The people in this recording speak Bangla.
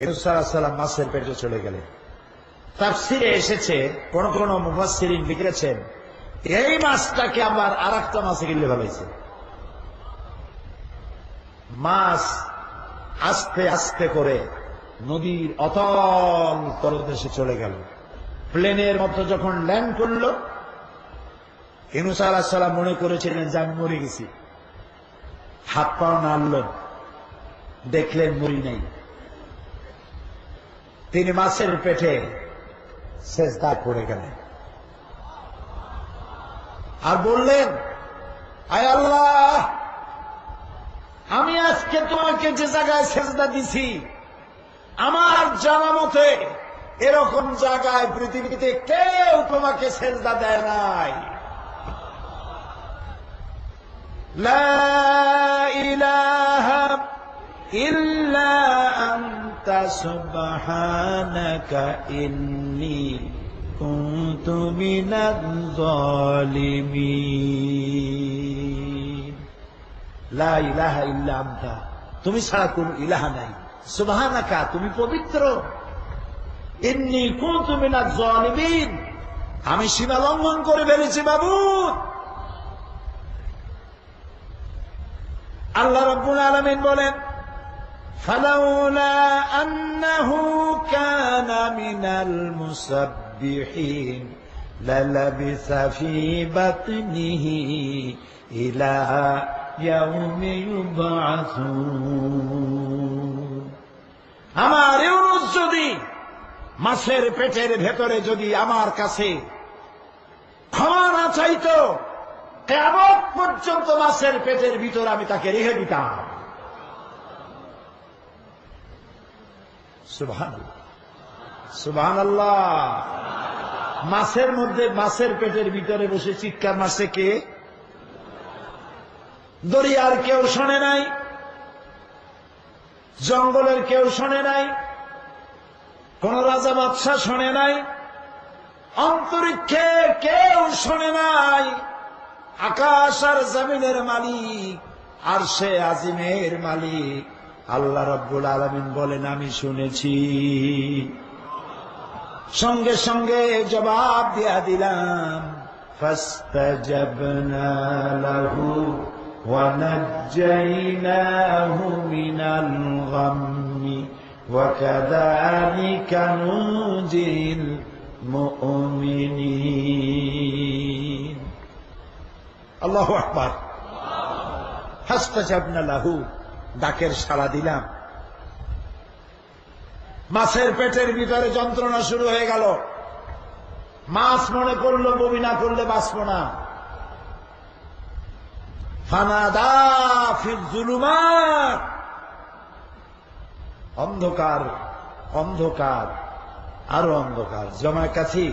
সাল্লাম মাছের পেটে চলে গেলেন। তাফসিরে এসেছে, কোন কোন মুফাসসিরিন লিখেছেন, এই মাছটাকে আবার আর একটা মাছে গিলে ফেলাইছে মাছ আস্তে আস্তে করে নদীর অতল তলদেশে চলে গেল। প্লেনের মতো যখন ল্যান্ড করল, ইনুসা সাল্লাম মনে করেছিলেন যে আমি মরে গেছি। হাত পা নাড়লেন, দেখলেন মরি নাই। তিনি মাছের পেটে শেষদা করে গেলেন। আর বললেন, আয় আল্লাহ, আমি আজকে তোমাকে যে জায়গায় সেজদা দিছি, আমার জানা মতে এরকম জায়গায় পৃথিবীতে কেউ তোমাকে সেজদা দেয় নাই। লা ইলাহা ইল্লা সুবহানাকা ইন্নী কুনতু মিনাজ জালিমিন লা ইলাহা ইল্লা আনতা। তুমি ছাড়া কোন ইলাহা নাই। সুবহানাকা, তুমি পবিত্র। ইন্নী কুনতু মিনাজ জালিমিন আমি সীমা লঙ্ঘন করে ফেলেছি বাবু। আল্লাহ রব্বুল আলমিন বলেন فلولا أنه كان من المسبحين للبث في بطنه إلى يوم يبعثون আমার ইউনুস যদি মাছের পেটের ভেতরে যদি আমার কাছে ক্ষমা না চাইতো কেমন পর্যন্ত মাছের পেটের ভিতর আমি তাকে রেখে দিতাম আল্লাহ মাছের মধ্যে, মাছের পেটের ভিতরে বসে চিৎকার মারছে কে? দরিয়ার কেউ শোনে নাই, জঙ্গলের কেউ শোনে নাই, কোন রাজা বাদশাহ শোনে নাই, অন্তরিক্ষে কেউ শোনে নাই, আকাশ আর জমিনের মালিক আর সে আজিমের মালিক। আল্লাহ রব্বুল আলমিন বলেন আমি শুনেছি সঙ্গে সঙ্গে জবাব দিয়া দিলাম فاستجبنا له ونجيناه من الغم وكذلك ننجي المؤمنين আল্লাহ আকবার হাস্তাজাবনা লাহু ডাকের সাড়া দিলাম। মাছের পেটের ভিতরে যন্ত্রণা শুরু হয়ে গেল। মাছ মনে করল বমি না করলে বাঁচব না। ফানাদা ফিরজুলুমা অন্ধকার অন্ধকার, আরও অন্ধকার। জমার কাছে।